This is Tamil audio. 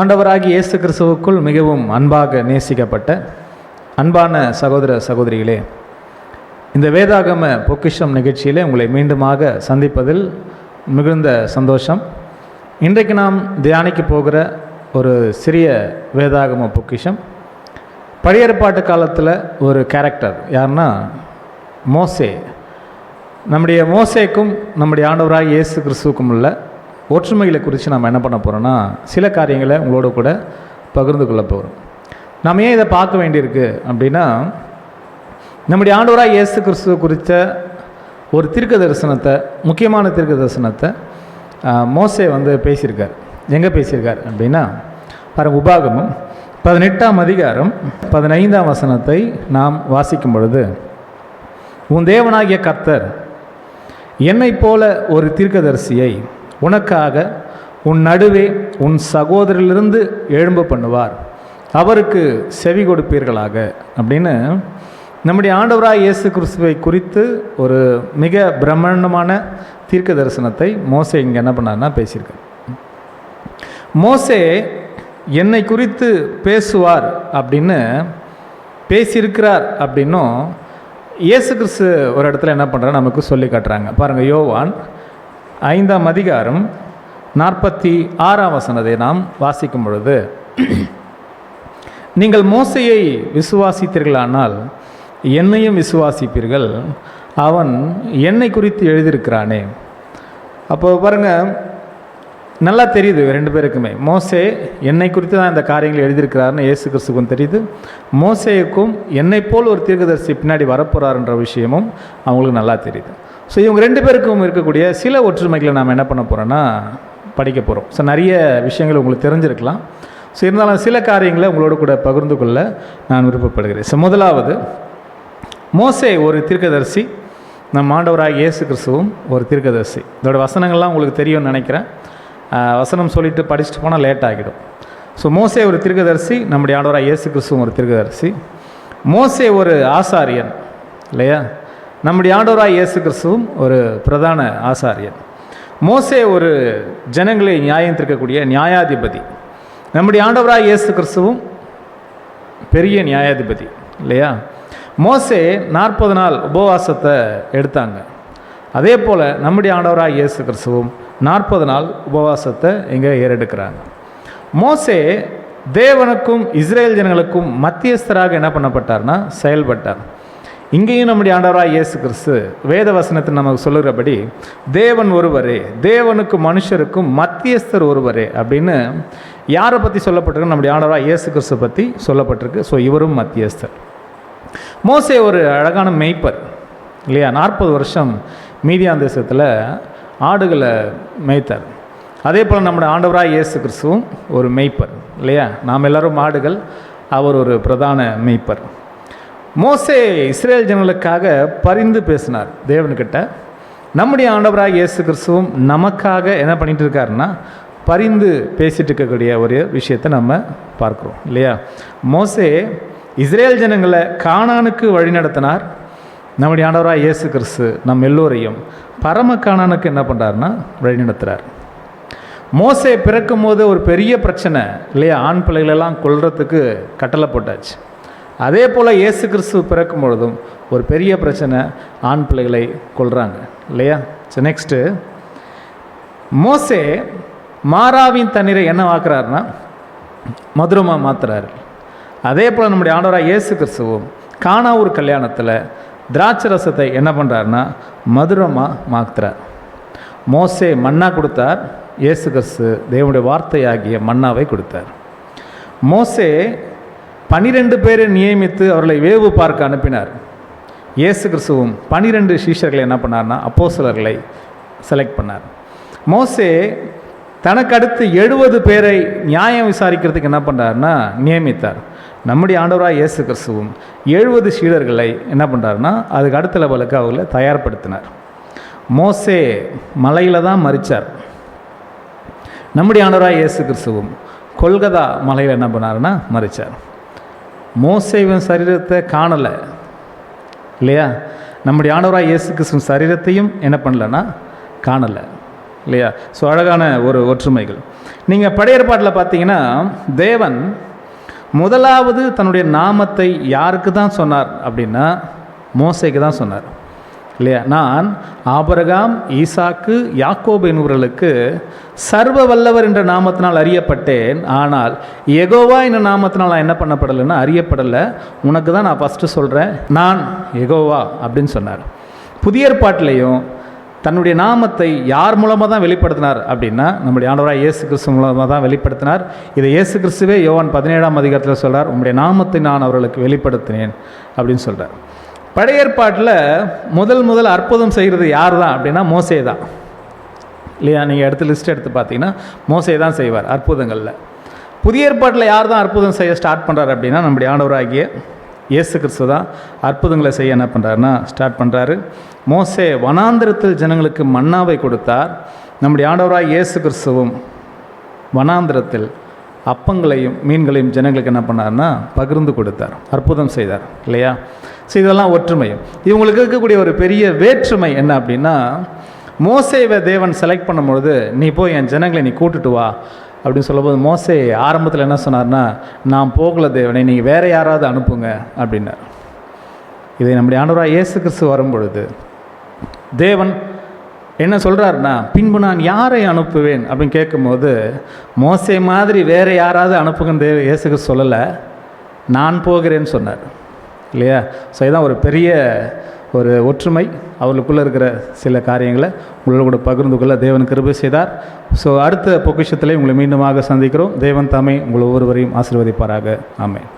ஆண்டவராகி இயேசு கிறிஸ்துவுக்குள் மிகவும் அன்பாக நேசிக்கப்பட்ட அன்பான சகோதர சகோதரிகளே இந்த வேதாகம பொக்கிஷம் நிகழ்ச்சியிலே உங்களை மீண்டுமாக சந்திப்பதில் மிகுந்த சந்தோஷம். இன்றைக்கு நாம் தியானிக்க போகிற ஒரு சிறிய வேதாகம பொக்கிஷம். பழையற்பாட்டு காலத்தில் ஒரு கேரக்டர் யாருன்னா மோசே. நம்முடைய மோசேக்கும் நம்முடைய ஆண்டவராக இயேசு கிறிஸ்துவுக்கும் உள்ள ஒற்றுமைகளை குறித்து நம்ம என்ன பண்ண போகிறோன்னா சில காரியங்களை உங்களோட கூட பகிர்ந்து கொள்ள போகிறோம் நம்ம ஏன் இதை பார்க்க வேண்டியிருக்கு அப்படின்னா நம்முடைய ஆண்டவராக இயேசு கிறிஸ்துவ குறித்த ஒரு தீர்க்க தரிசனத்தை முக்கியமான தீர்க்க தரிசனத்தை மோசே வந்து பேசியிருக்கார். எங்கே பேசியிருக்கார் அப்படின்னா பாருங்க உபாகமும் பதினெட்டாம் அதிகாரம் பதினைந்தாம் வசனத்தை நாம் வாசிக்கும் பொழுது உன் தேவனாகிய கர்த்தர் என்னைப் போல ஒரு தீர்க்கதரிசியை உனக்காக உன் நடுவே உன் சகோதரிலிருந்து எழும்ப பண்ணுவார். அவருக்கு செவி கொடுப்பீர்களாக. அப்படின்னு நம்முடைய ஆண்டவராய் இயேசு கிறிஸ்துவை குறித்து ஒரு மிக பிரம்மாண்டமான தீர்க்க தரிசனத்தை மோசே இங்கே என்ன பண்ணார்னா பேசியிருக்கார் மோசே என்னை குறித்து பேசுவார் அப்படின்னு பேசியிருக்கிறார் அப்படின்னும் இயேசு கிறிஸ்து ஒரு இடத்துல என்ன பண்ணுறாரு நமக்கு சொல்லி காட்டுறாங்க. பாருங்கள் யோவான் ஐந்தாம் அதிகாரம் நாற்பத்தி ஆறாம் வசனத்தை நாம் வாசிக்கும் பொழுது நீங்கள் மோசையை விசுவாசித்தீர்களானால் என்னையும் விசுவாசிப்பீர்கள். அவன் என்னை குறித்து எழுதியிருக்கிறானே. அப்போ பாருங்கள் நல்லா தெரியுது ரெண்டு பேருக்குமே. மோசே என்னை குறித்து தான் இந்த காரியங்கள் எழுதியிருக்கிறாருன்னு ஏசு கிறிஸ்துக்கும் தெரியுது. மோசேக்கும் என்னை போல் ஒரு தீர்க்கதரிசி பின்னாடி வரப்போகிறாருன்ற விஷயமும் அவங்களுக்கு நல்லா தெரியுது. ஸோ இவங்க ரெண்டு பேருக்கும் இருக்கக்கூடிய சில ஒற்றுமைகளை நாம் என்ன பண்ண போகிறோன்னா படிக்க போகிறோம் ஸோ நிறைய விஷயங்கள் உங்களுக்கு தெரிஞ்சிருக்கலாம். ஸோ இருந்தாலும் சில காரியங்களை உங்களோட கூட பகிர்ந்து கொள்ள நான் விருப்பப்படுகிறேன். ஸோ முதலாவது மோசே ஒரு தீர்க்கதரிசி நம் ஆண்டவராக இயேசு கிறிஸ்துவும் ஒரு தீர்க்கதரிசி. இதோட வசனங்கள்லாம் உங்களுக்கு தெரியும்னு நினைக்கிறேன். வசனம் சொல்லிட்டு படிச்சுட்டு போனால் லேட் ஆகிடும். ஸோ மோசே ஒரு தீர்க்கதரிசி நம்முடைய ஆண்டவராக இயேசு கிறிஸ்துவும் ஒரு தீர்க்கதரிசி. மோசே ஒரு ஆசாரியன் இல்லையா? நம்முடைய ஆண்டவராக இயேசு கிறிஸ்துவும் ஒரு பிரதான ஆசாரியர். மோசே ஒரு ஜனங்களை நியாயம் தீர்க்கக்கூடிய நியாயாதிபதி. நம்முடைய ஆண்டவராய் இயேசு கிறிஸ்துவும் பெரிய நியாயாதிபதி இல்லையா? மோசே நாற்பது நாள் உபவாசத்தை எடுத்தாங்க. அதே போல் நம்முடைய ஆண்டவராக இயேசு கிறிஸ்துவும் நாற்பது நாள் உபவாசத்தை இங்கே ஏறெடுக்கிறாங்க. மோசே தேவனுக்கும் இஸ்ரேல் ஜனங்களுக்கும் மத்தியஸ்தராக என்ன பண்ணப்பட்டார்னா செயல்பட்டார். இங்கேயும் நம்முடைய ஆண்டவராக இயேசு கிறிஸ்து வேத வசனத்தில் நமக்கு சொல்லுகிறபடி தேவன் ஒருவரே தேவனுக்கு மனுஷருக்கும் மத்தியஸ்தர் ஒருவரே அப்படின்னு யாரை பற்றி சொல்லப்பட்டிருக்கு? நம்முடைய ஆண்டவராக இயேசு கிறிஸ்து பற்றி சொல்லப்பட்டிருக்கு. ஸோ இவரும் மத்தியஸ்தர். மோசே ஒரு அழகான மேய்ப்பர் இல்லையா? நாற்பது வருஷம் மீதியான் தேசத்தில் ஆடுகளை மேய்த்தார். அதே போல் நம்முடைய ஆண்டவராக இயேசு கிறிஸ்துவும் ஒரு மேய்ப்பர் இல்லையா? நாம் எல்லாரும் ஆடுகள் அவர் ஒரு பிரதான மெய்ப்பர். மோசே இஸ்ரேல் ஜனங்களுக்காக பரிந்து பேசினார். தேவன்கிட்ட நம்முடைய ஆண்டவராக இயேசு கிறிஸ்துவும் நமக்காக என்ன பண்ணிட்டு இருக்காருன்னா பரிந்து பேசிட்டு இருக்கக்கூடிய ஒரு விஷயத்தை நம்ம பார்க்குறோம் இல்லையா? மோசே இஸ்ரேல் ஜனங்களை கானானுக்கு வழிநடத்தினார் நம்முடைய ஆண்டவராக இயேசு கிறிஸ்து நம் எல்லோரையும் பரம காணானுக்கு என்ன பண்ணுறாருன்னா வழிநடத்துகிறார் மோசே பிறக்கும் போது ஒரு பெரிய பிரச்சனை இல்லையா? ஆண் பிள்ளைகளெல்லாம் கொள்றதுக்கு கட்டளை போட்டாச்சு. அதே போல் இயேசு கிறிஸ்து பிறக்கும் பொழுதும் ஒரு பெரிய பிரச்சனை ஆண் பிள்ளைகளை கொள்கிறாங்க இல்லையா? ஸோ நெக்ஸ்ட்டு மோசே மாறாவின் தண்ணீரை என்ன ஆக்குறாருன்னா மதுரமாக மாற்றுறாரு அதே போல் நம்முடைய ஆண்டவராக இயேசு கிறிஸ்துவும் காணா ஒரு கல்யாணத்தில் திராட்சை ரசத்தை என்ன பண்ணுறாருன்னா மதுரமாக மாத்துறார். மோசே மன்னா கொடுத்தார் இயேசு கிறிஸ்து தேவனுடைய வார்த்தையாகிய மன்னாவை கொடுத்தார். மோசே பனிரெண்டு பேரை நியமித்து அவர்களை வேவு பார்க்க அனுப்பினார். இயேசு கிறிஸ்துவும் பனிரெண்டு சீஷர்களை என்ன பண்ணார்னா அப்போஸ்தலர்களை செலக்ட் பண்ணார். மோசே தனக்கு அடுத்து எழுபது பேரை நியாயம் விசாரிக்கிறதுக்கு என்ன பண்ணுறாருன்னா நியமித்தார். நம்முடைய ஆண்டவராக இயேசு கிறிஸ்துவும் எழுபது சீடர்களை என்ன பண்ணுறாருன்னா அதுக்கு அடுத்த லெவலுக்கு அவர்களை தயார்படுத்தினார். மோசே மலையில் தான் மறிச்சார் நம்முடைய ஆண்டவராக இயேசு கிறிஸ்துவும் கொல்கதா மலையில் என்ன பண்ணாருன்னா மறிச்சார் மோசைவன் சரீரத்தை காணலை. இல்லையா? நம்முடைய ஆண்டவராக இயேசு கிறிஸ்துவின் சரீரத்தையும் என்ன பண்ணலன்னா காணலை. இல்லையா? ஸோ அழகான ஒரு ஒற்றுமைகள். நீங்கள் படையற்பாட்டில் பார்த்தீங்கன்னா தேவன் முதலாவது தன்னுடைய நாமத்தை யாருக்கு தான் சொன்னார் அப்படின்னா மோசைக்கு தான் சொன்னார். இல்லையா? நான் ஆபரகாம் ஈசாக்கு யாக்கோபு என்பவர்களுக்கு சர்வ வல்லவர் என்ற நாமத்தினால் அறியப்பட்டேன். ஆனால் எகோவா என்ற நாமத்தினால் நான் என்ன பண்ணப்படலைன்னா அறியப்படலை. உனக்கு தான் நான் ஃபஸ்ட்டு சொல்கிறேன் நான் எகோவா அப்படின்னு சொன்னார். புதிய ஏற்பாட்டிலையும் தன்னுடைய நாமத்தை யார் மூலமாக தான் வெளிப்படுத்தினார் அப்படின்னா நம்முடைய ஆண்டவராக இயேசு கிறிஸ்து மூலமாக தான் வெளிப்படுத்தினார். இதை இயேசு கிறிஸ்துவே யோவான் பதினேழாம் அதிகாரத்தில் சொல்கிறார் உங்களுடைய நாமத்தை நான் அவர்களுக்கு வெளிப்படுத்தினேன் அப்படின்னு சொல்கிறார் படையற்பாட்டில் முதல் முதல் அற்புதம் செய்கிறது யார் தான் அப்படின்னா மோசே தான் இல்லையா? நீங்கள் எடுத்து லிஸ்ட் எடுத்து பார்த்தீங்கன்னா மோசே தான் செய்வார் அற்புதங்களில். புதிய ஏற்பாட்டில் யார் தான் அற்புதம் செய்ய ஸ்டார்ட் பண்ணுறாரு அப்படின்னா நம்முடைய ஆண்டவராகிய இயேசு கிறிஸ்து தான். அற்புதங்களை செய்ய என்ன பண்ணுறாருன்னா ஸ்டார்ட் பண்ணுறாரு மோசே வனாந்திரத்தில் ஜனங்களுக்கு மன்னாவை கொடுத்தார். நம்முடைய ஆண்டவராக இயேசு கிறிஸ்துவும் வனாந்திரத்தில் அப்பங்களையும் மீன்களையும் ஜனங்களுக்கு என்ன பண்ணார்னா பகிர்ந்து கொடுத்தார் அற்புதம் செய்தார் இல்லையா? ஸோ இதெல்லாம் ஒற்றுமையும் இவங்களுக்கு இருக்கக்கூடிய ஒரு பெரிய வேற்றுமை என்ன அப்படின்னா மோசேவை தேவன் செலக்ட் பண்ணும்பொழுது நீ போய் என் ஜனங்களை நீ கூட்டுட்டு வா. அப்படின்னு சொல்லும்போது மோசே ஆரம்பத்தில் என்ன சொன்னார்னா நான் போகல தேவனை நீங்கள் வேற யாராவது அனுப்புங்க அப்படின்னார். இதை நம்முடைய ஆண்டவராக இயேசு கிறிஸ்து வரும்பொழுது தேவன் என்ன சொல்கிறாருன்னா பின்பு நான் யாரை அனுப்புவேன்? அப்படின்னு கேட்கும்போது மோசை மாதிரி வேறு யாராவது அனுப்புங்கன்னு தேவ இயேசுக்கு சொல்லலை. நான் போகிறேன்னு சொன்னார். இல்லையா? ஸோ இதுதான் ஒரு பெரிய ஒரு ஒற்றுமை. அவர்களுக்குள்ளே இருக்கிற சில காரியங்களை உங்களோட கூட பகிர்ந்து கொள்ள தேவன் கிருபை செய்தார். ஸோ அடுத்த பொக்கிஷத்திலே உங்களை மீண்டுமாக சந்திக்கிறோம். தேவன் தாமே உங்கள் ஒவ்வொருவரையும் ஆசீர்வதிப்பாராக. ஆமேன்.